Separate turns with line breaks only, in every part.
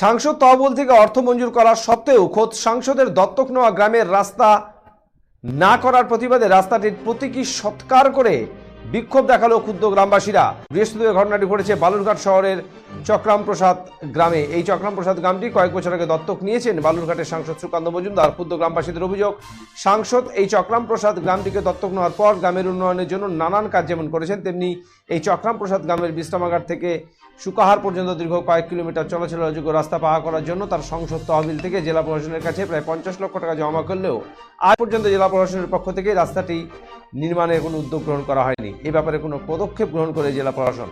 সাংসদ তহবিল থেকে অর্থ মঞ্জুর করা সত্ত্বেও খোদ সাংসদের দত্তক নেওয়া গ্রামের রাস্তা না করার প্রতিবাদে রাস্তাটির প্রতীকী সৎকার করে বিক্ষোভ দেখাল ক্ষুদ্র গ্রামবাসীরা। বৃহস্পতিবার ঘটনাটি ঘটেছে বালুরঘাট শহরের চক্রাম প্রসাদ গ্রামে। এই চক্রাম প্রসাদ গ্রামটি কয়েক বছর আগে দত্তক নিয়েছেন বালুরঘাটের সাংসদ সুকান্ত মজুমদার। ক্ষুদ্র গ্রামবাসীদের অভিযোগ, সাংসদ এই চক্রাম প্রসাদ গ্রামটিকে দত্তক নেওয়ার পর গ্রামের উন্নয়নের জন্য নানান কাজ যেমন করেছেন, তেমনি এই চক্রাম প্রসাদ গ্রামের বিশ্রামাগার থেকে সুকাহার পর্যন্ত দীর্ঘ কয়েক কিলোমিটার চলাচলের যোগ্য রাস্তা পাওয়া করার জন্য তার সংসদ তহবিল থেকে জেলা প্রশাসনের কাছে প্রায় পঞ্চাশ লক্ষ টাকা জমা করলেও আজ পর্যন্ত জেলা প্রশাসনের পক্ষ থেকে রাস্তাটি নির্মাণের কোনো উদ্যোগ গ্রহণ করা হয়নি। এ ব্যাপারে কোনো পদক্ষেপ গ্রহণ করে জেলা প্রশাসন।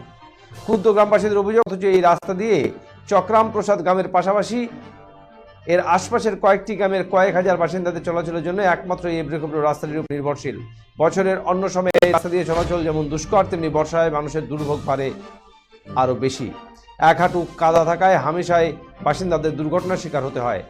ক্ষুদ্র গ্রামবাসীদের অভিযোগ, অথচ এই রাস্তা দিয়ে চক্রাম প্রসাদ গ্রামের পাশাপাশি এর আশপাশের কয়েকটি গ্রামের কয়েক হাজার বাসিন্দাদের চলাচলের জন্য একমাত্র এই ব্রেকআপ রাস্তাটির উপর নির্ভরশীল। বছরের অন্য সময়ে এই রাস্তা দিয়ে চলাচল যেমন দুষ্কর, তেমনি বর্ষায় মানুষের দুর্ভোগ বাড়ে আরও বেশি। এক হাঁটু কাদা থাকায় হামেশায় বাসিন্দাদের দুর্ঘটনার শিকার হতে হয়।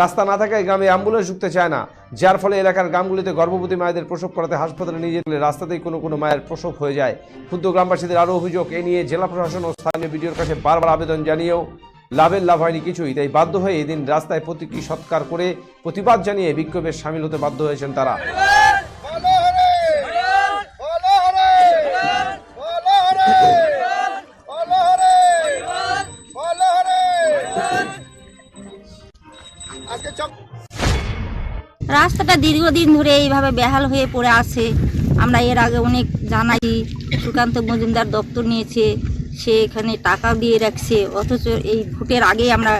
রাস্তা না থাকায় গ্রামে অ্যাম্বুলেন্স ঢুকতে চায় না, যার ফলে এলাকার গ্রামগুলিতে গর্ভবতী মায়েদের প্রসব করাতে হাসপাতালে নিয়ে যেতে রাস্তাতেই কোনো কোনো মায়ের প্রসব হয়ে যায়। ক্ষুদ্র গ্রামবাসীদের আরও অভিযোগ, এ নিয়ে জেলা প্রশাসন ও স্থানীয় বিডিওর কাছে বারবার আবেদন জানিয়েও লাভের লাভ হয়নি কিছুই, তাই বাধ্য হয়ে এদিন রাস্তায় প্রতীকী সৎকার করে প্রতিবাদ জানিয়ে বিক্ষোভে সামিল হতে বাধ্য হয়েছেন তারা।
রাস্তাটা দীর্ঘদিন ধরে এইভাবে বেহাল হয়ে পড়ে আছে। আমরা এর আগে অনেক জানাই সুকান্ত মজুমদার দপ্তর নিয়েছে সে এখানে টাকা দিয়ে রাখছে অথচ এই ভোটের আগে আমরা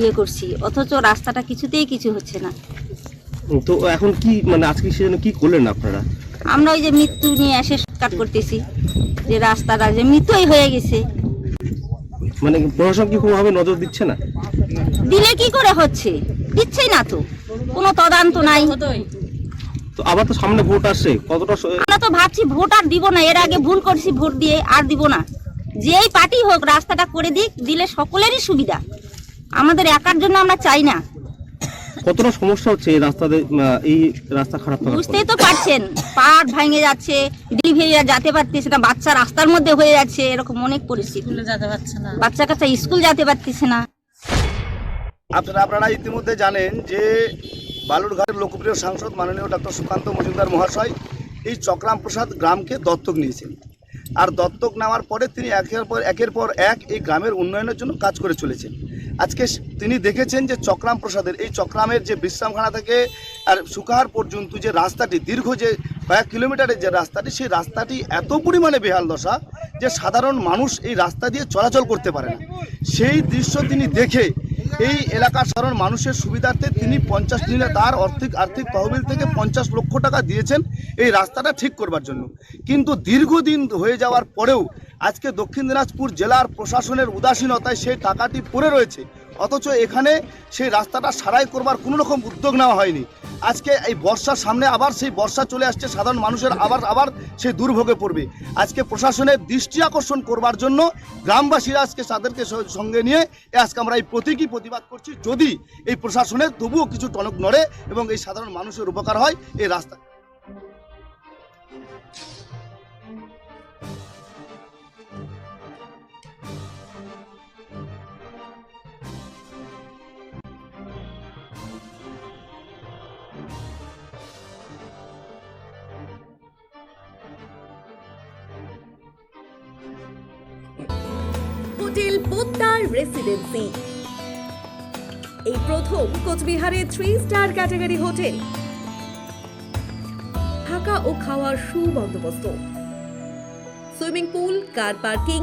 ইয়ে করছি অথচ রাস্তাটা কিছুতেই কিছু হচ্ছে না।
তো এখন কি মানে আজকে সেজন্য কি করলেন আপনারা?
আমরা ওই যে মৃত্যু নিয়ে এসে কাট করতেছি যে রাস্তাটা যে মৃত্যুই হয়ে গেছে।
মানে প্রশাসন কি কোনোভাবে নজর দিচ্ছে না?
দিলে কি করে হচ্ছে? দিচ্ছেই না তো। কোনো তদন্ত নাই।
তো আবার তো সামনে ভোট আসছে। কতটা
আমরা তো ভাবছি ভোট আর দিব না। এর আগে ভুল করছি ভোট দিয়ে আর দিব না। যেই পার্টি হোক রাস্তাটা করে দিক দিলে সকলেরই সুবিধা। আমাদের একার জন্য আমরা চাই না।
কতটা সমস্যা হচ্ছে এই রাস্তাতে এই রাস্তা খারাপ
বুঝতেই তো পারছেন। পাট ভেঙে যাচ্ছে ডেলিভারিরা যেতে পারতেছে না। বাচ্চা রাস্তার মধ্যে হয়ে যাচ্ছে এরকম অনেক পরিস্থিতি।
যেতে পারছে না।
বাচ্চা কাচ্চা স্কুল যেতে পারতেছে না।
আপনারা আপনারা ইতিমধ্যে জানেন যে বালুরঘাটের লোকপ্রিয় সাংসদ মাননীয় ডক্টর সুকান্ত মজুমদার মহাশয় এই চক্রাম প্রসাদ গ্রামকে দত্তক নিয়েছেন। আর দত্তক নেওয়ার পরে তিনি একের পর একের পর এক এই গ্রামের উন্নয়নের জন্য কাজ করে চলেছেন। আজকে তিনি দেখেছেন যে চক্রাম প্রসাদের এই চক্রামের যে বিশ্রামখানা থেকে আর সুকাহার পর্যন্ত যে রাস্তাটি, দীর্ঘ যে কয়েক কিলোমিটারের যে রাস্তাটি, সেই রাস্তাটি এত পরিমাণে বেহাল দশা যে সাধারণ মানুষ এই রাস্তা দিয়ে চলাচল করতে পারে না। সেই দৃশ্য তিনি দেখে এই এলাকার সাধারণ মানুষের সুবিধার্থে তিনি পঞ্চাশ দিনে তার অর্থিক, আর্থিক তহবিল থেকে পঞ্চাশ লক্ষ টাকা দিয়েছেন এই রাস্তাটা ঠিক করবার জন্য। কিন্তু দীর্ঘদিন হয়ে যাওয়ার পরেও আজকে দক্ষিণ দিনাজপুর জেলার প্রশাসনের উদাসীনতায় সেই টাকাটি পড়ে রয়েছে। অথচ এখানে সেই রাস্তাটা সারাই করবার কোনো রকম উদ্যোগ নেওয়া হয়নি। আজকে এই বর্ষার সামনে আবার সেই বর্ষা চলে আসছে, সাধারণ মানুষের আবার আবার সেই দুর্ভোগে পড়বে। আজকে প্রশাসনের দৃষ্টি আকর্ষণ করবার জন্য গ্রামবাসীরা আজকে তাদেরকে সঙ্গে নিয়ে আজকে আমরা এই প্রতীকী প্রতিবাদ করছি। যদি এই প্রশাসনের তবুও কিছু টনক নড়ে এবং এই সাধারণ মানুষের উপকার হয়, এই রাস্তা
পোদ্দার রেসিডেন্সি এই প্রথম কোচবিহারে থ্রি স্টার ক্যাটাগরি হোটেল থাকা ও খাওয়ার সুবন্দোবস্ত। সুইমিং পুল কার পার্কিং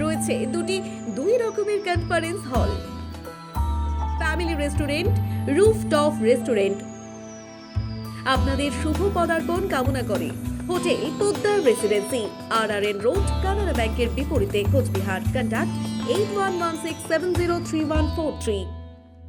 রয়েছে দুটি দুই রকমের conference hall family restaurant rooftop restaurant আপনাদের শুভ পদার্পণ কামনা করে। Hotel Poddar residency R R N road Canara ব্যাংকের বিপরীতে Coochbehar. Contact eight one one six seven zero three one four three